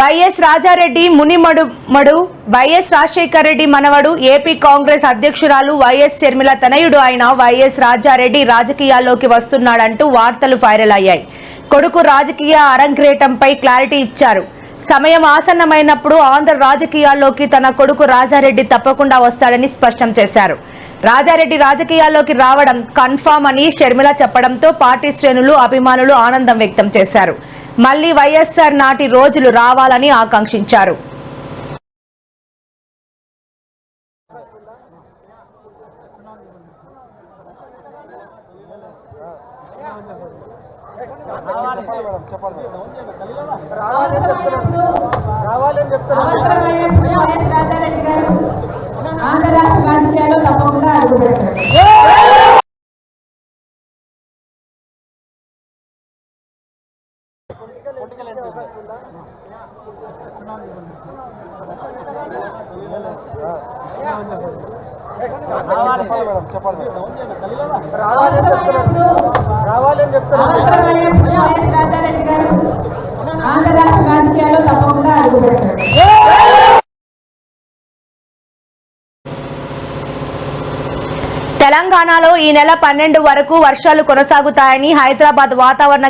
YS Rajareddy మునిమడు మడు YS Rajasekhara Reddy మనవడు ఏపీ కాంగ్రెస్ అధ్యక్షురాలు వైఎస్ శర్మిల తనయుడు అయిన వైఎస్ రాజారెడ్డి రాజకీయాల్లోకి వస్తున్నాడంటూ వార్తలు వైరల్ అయ్యాయి. కొడుకు రాజకీయ అరంగ్రేటంపై క్లారిటీ ఇచ్చారు. సమయం ఆసన్నమైనప్పుడు ఆంధ్ర రాజకీయాల్లోకి తన కొడుకు రాజారెడ్డి తప్పకుండా వస్తాడని స్పష్టం చేశారు. రాజారెడ్డి రాజకీయాల్లోకి రావడం కన్ఫామ్ అని షర్మిల చెప్పడంతో పార్టీ శ్రేణులు అభిమానులు ఆనందం వ్యక్తం చేశారు. మళ్ళీ వైఎస్ఆర్ నాటి రోజులు రావాలని ఆకాంక్షించారు. రావాలని చెప్తున్నాను రావాలని చెప్తున్నాను అవసరమైనప్పుడు వైఎస్ రాజారెడ్డి గారు ఆంధ్ర రాష్ట్ర రాజకీయాల్లో తప్పకుండా అడుగుపెడతారు మేడం రావాలని చెప్తున్నాను రావాలని చెప్తున్నాను రాజారెడ్డి గారు ఆంధ్ర రాష్ట్ర రాజకీయాల్లో తప్పకుండా తెలంగాణలో ఈ నెల పన్నెండు వరకు వర్షాలు కొనసాగుతాయని హైదరాబాద్ వాతావరణ